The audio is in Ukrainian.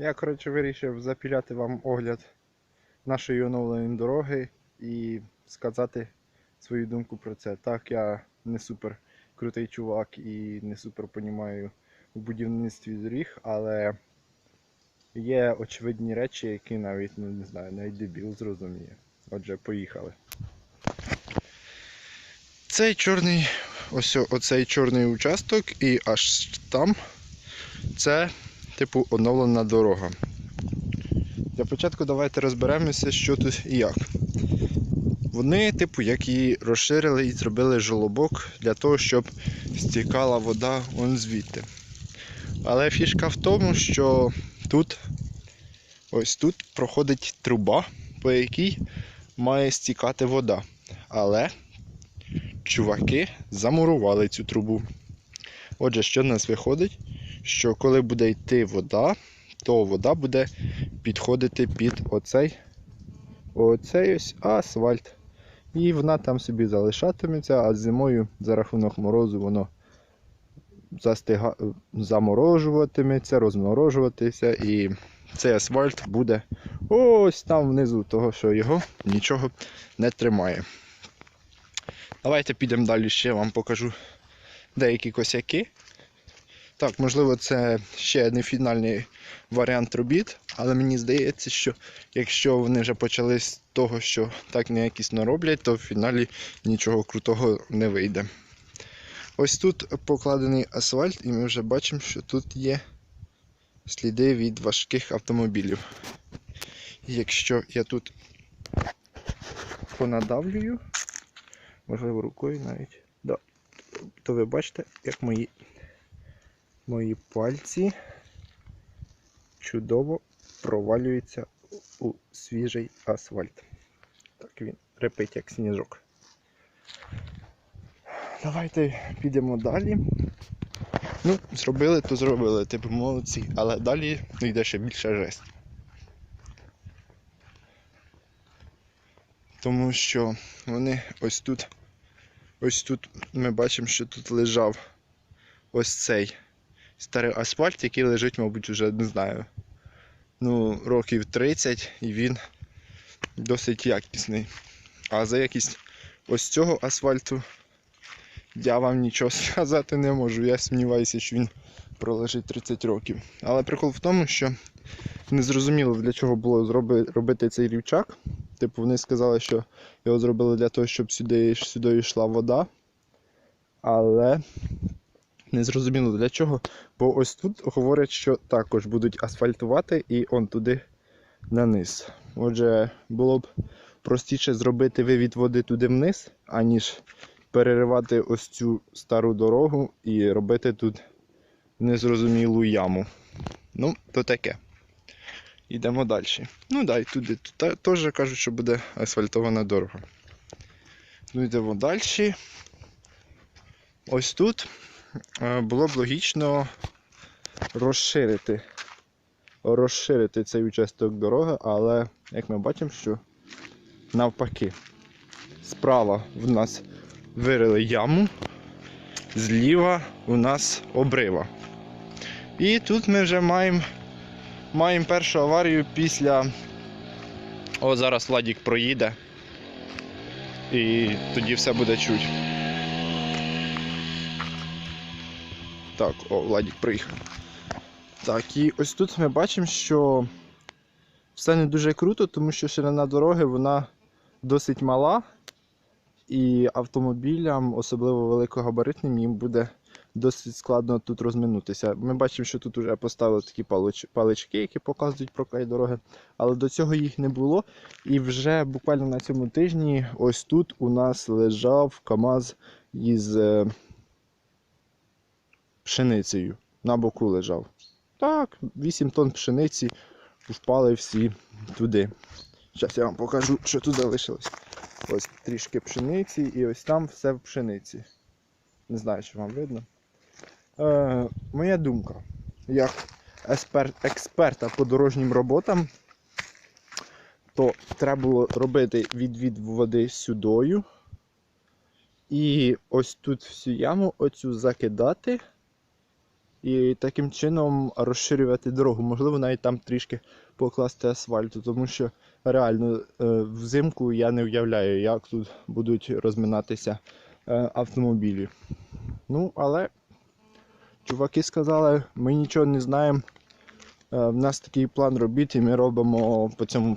Я, коротше, вирішив запіляти вам огляд нашої оновленої дороги і сказати свою думку про це. Так, я не супер крутий чувак і не супер понімаю у будівництві доріг, але є очевидні речі, які навіть ну, не знаю, навіть дебіл зрозуміє. Отже, поїхали. Цей чорний, ось оцей чорний участок і аж там це типу оновлена дорога. Для початку давайте розберемося, що тут і як. Вони, типу, як її розширили і зробили жолобок для того, щоб стікала вода вон звідти. Але фішка в тому, що тут, ось тут проходить труба, по якій має стікати вода. Але чуваки замурували цю трубу. Отже, що в нас виходить? Що коли буде йти вода, то вода буде підходити під оцей, оцей ось асфальт. І вона там собі залишатиметься, а зимою за рахунок морозу воно застига... заморожуватиметься, розморожуватися, і цей асфальт буде ось там внизу, того що його нічого не тримає. Давайте підемо далі ще вам покажу деякі косяки. Так, можливо, це ще не фінальний варіант робіт, але мені здається, що якщо вони вже почали з того, що так неякісно роблять, то в фіналі нічого крутого не вийде. Ось тут покладений асфальт, і ми вже бачимо, що тут є сліди від важких автомобілів. Якщо я тут понадавлюю, можливо, рукою навіть, да, то ви бачите, як мої мої пальці чудово провалюються у свіжий асфальт. Так він репить як сніжок. Давайте підемо далі. Ну, зробили, то зробили, типу молодці, але далі йде ще більша жесть. Тому що вони ось тут, ось тут ми бачимо, що тут лежав ось цей старий асфальт, який лежить, мабуть, вже не знаю. Ну, років 30 і він досить якісний. А за якість ось цього асфальту я вам нічого сказати не можу. Я сумніваюся, що він пролежить 30 років. Але прикол в тому, що не зрозуміло для чого було робити цей рівчак. Типу, вони сказали, що його зробили для того, щоб сюди, сюди йшла вода. Але не зрозуміло для чого. Бо ось тут говорять, що також будуть асфальтувати і он туди на низ. Отже, було б простіше зробити вивід води туди вниз, аніж переривати ось цю стару дорогу і робити тут незрозумілу яму. Ну, то таке. Йдемо далі. Ну да, і туди теж кажуть, що буде асфальтована дорога. Ну, йдемо далі. Ось тут було б логічно розширити, розширити цей участок дороги, але як ми бачимо, що навпаки, справа в нас вирили яму, зліва у нас обрива. І тут ми вже маємо маємо першу аварію після. О, зараз Владік проїде. І тоді все буде чуть. Так, о, Владік приїхав. Так, і ось тут ми бачимо, що все не дуже круто, тому що ширина дороги вона досить мала. І автомобілям, особливо великогабаритним, їм буде досить складно тут розминутися. Ми бачимо, що тут вже поставили такі палички, які показують про дороги, але до цього їх не було. І вже буквально на цьому тижні ось тут у нас лежав КАМАЗ із е, пшеницею. На боку лежав. Так, 8 тонн пшениці впали всі туди. Зараз я вам покажу, що тут залишилось. Ось трішки пшениці і ось там все в пшениці. Не знаю, чи вам видно. Е, моя думка, як експерта по дорожнім роботам, то треба було робити відвід води сюдою. І ось тут всю яму оцю закидати і таким чином розширювати дорогу. Можливо, навіть там трішки покласти асфальту, тому що реально е, взимку я не уявляю, як тут будуть розминатися е, автомобілі. Ну, але чуваки сказали, ми нічого не знаємо. Е, В нас такий план робіт, і ми робимо по цьому